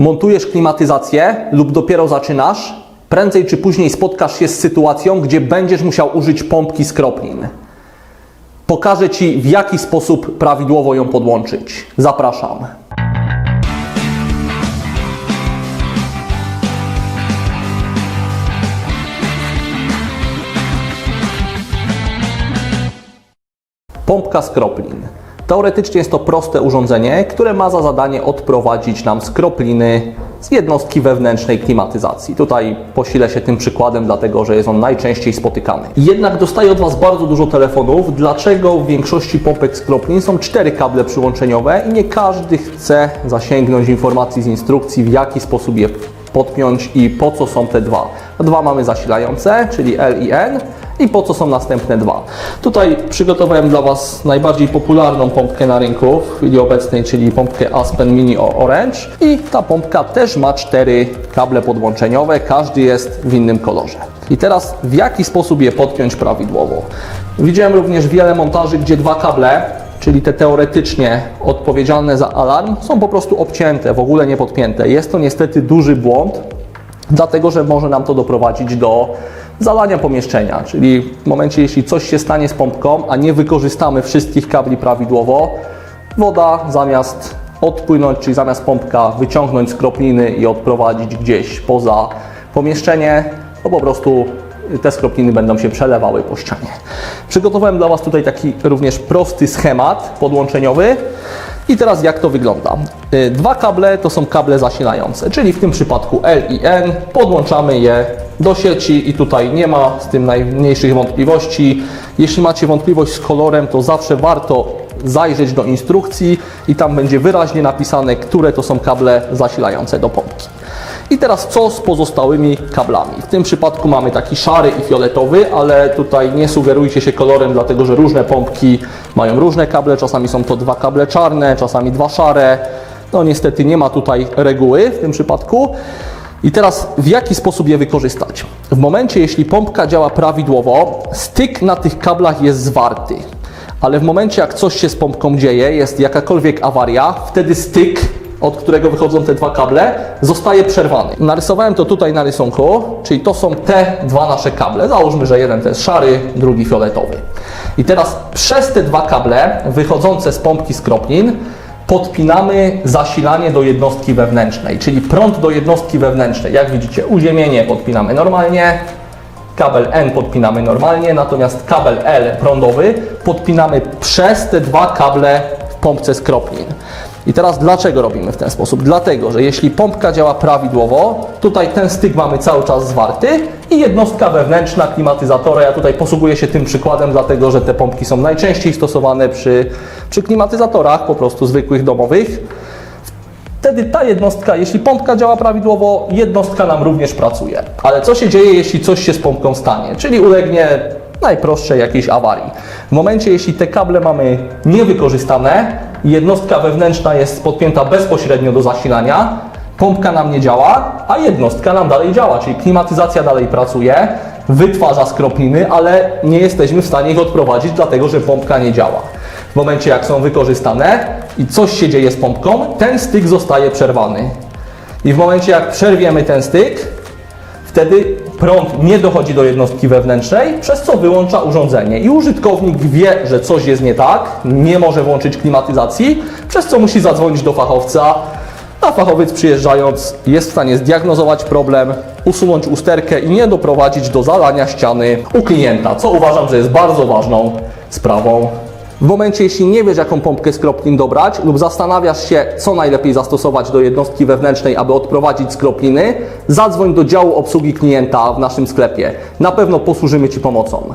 Montujesz klimatyzację lub dopiero zaczynasz, prędzej czy później spotkasz się z sytuacją, gdzie będziesz musiał użyć pompki skroplin. Pokażę Ci, w jaki sposób prawidłowo ją podłączyć. Zapraszam. Pompka skroplin. Teoretycznie jest to proste urządzenie, które ma za zadanie odprowadzić nam skropliny z jednostki wewnętrznej klimatyzacji. Tutaj posilę się tym przykładem, dlatego że jest on najczęściej spotykany. Jednak dostaję od Was bardzo dużo telefonów, dlaczego w większości pompek skroplin są cztery kable przyłączeniowe i nie każdy chce zasięgnąć informacji z instrukcji, w jaki sposób je podpiąć i po co są te dwa. Dwa mamy zasilające, czyli L i N i po co są następne dwa. Tutaj przygotowałem dla Was najbardziej popularną pompkę na rynku w chwili obecnej, czyli pompkę Aspen Mini Orange i ta pompka też ma cztery kable podłączeniowe, każdy jest w innym kolorze. I teraz w jaki sposób je podpiąć prawidłowo? Widziałem również wiele montaży, gdzie dwa kable czyli te teoretycznie odpowiedzialne za alarm, są po prostu obcięte, w ogóle nie podpięte. Jest to niestety duży błąd, dlatego że może nam to doprowadzić do zalania pomieszczenia, czyli w momencie, jeśli coś się stanie z pompką, a nie wykorzystamy wszystkich kabli prawidłowo, woda zamiast odpłynąć, czyli zamiast pompka wyciągnąć z kropliny i odprowadzić gdzieś poza pomieszczenie, to po prostu te skropliny będą się przelewały po ścianie. Przygotowałem dla Was tutaj taki również prosty schemat podłączeniowy. I teraz jak to wygląda? Y, Dwa kable to są kable zasilające, czyli w tym przypadku L i N. Podłączamy je do sieci i tutaj nie ma z tym najmniejszych wątpliwości. Jeśli macie wątpliwość z kolorem, to zawsze warto zajrzeć do instrukcji i tam będzie wyraźnie napisane, które to są kable zasilające do pompki. I teraz co z pozostałymi kablami? W tym przypadku mamy taki szary i fioletowy, ale tutaj nie sugerujcie się kolorem, dlatego że różne pompki mają różne kable. Czasami są to dwa kable czarne, czasami dwa szare. No niestety nie ma tutaj reguły w tym przypadku. I teraz w jaki sposób je wykorzystać? W momencie, jeśli pompka działa prawidłowo, styk na tych kablach jest zwarty. Ale w momencie, jak coś się z pompką dzieje, jest jakakolwiek awaria, wtedy styk od którego wychodzą te dwa kable, zostaje przerwany. Narysowałem to tutaj na rysunku, czyli to są te dwa nasze kable. Załóżmy, że jeden to jest szary, drugi fioletowy. I teraz przez te dwa kable wychodzące z pompki skroplin podpinamy zasilanie do jednostki wewnętrznej, czyli prąd do jednostki wewnętrznej. Jak widzicie, uziemienie podpinamy normalnie, kabel N podpinamy normalnie, natomiast kabel L prądowy podpinamy przez te dwa kable w pompce skroplin. I teraz dlaczego robimy w ten sposób? Dlatego, że jeśli pompka działa prawidłowo, tutaj ten styk mamy cały czas zwarty i jednostka wewnętrzna klimatyzatora, ja tutaj posługuję się tym przykładem, dlatego że te pompki są najczęściej stosowane przy, przy klimatyzatorach po prostu zwykłych domowych. Wtedy ta jednostka, jeśli pompka działa prawidłowo, jednostka nam również pracuje. Ale co się dzieje, jeśli coś się z pompką stanie? Czyli ulegnie najprostszej jakiejś awarii. W momencie, jeśli te kable mamy niewykorzystane, jednostka wewnętrzna jest podpięta bezpośrednio do zasilania, pompka nam nie działa, a jednostka nam dalej działa, czyli klimatyzacja dalej pracuje, wytwarza skropliny, ale nie jesteśmy w stanie ich odprowadzić, dlatego że pompka nie działa. W momencie, jak są wykorzystane i coś się dzieje z pompką, ten styk zostaje przerwany. I w momencie, jak przerwiemy ten styk, wtedy prąd nie dochodzi do jednostki wewnętrznej, przez co wyłącza urządzenie. I użytkownik wie, że coś jest nie tak, nie może włączyć klimatyzacji, przez co musi zadzwonić do fachowca, a fachowiec przyjeżdżając jest w stanie zdiagnozować problem, usunąć usterkę i nie doprowadzić do zalania ściany u klienta, co uważam, że jest bardzo ważną sprawą. W momencie, jeśli nie wiesz, jaką pompkę skroplin dobrać lub zastanawiasz się, co najlepiej zastosować do jednostki wewnętrznej, aby odprowadzić skropliny, zadzwoń do działu obsługi klienta w naszym sklepie. Na pewno posłużymy Ci pomocą.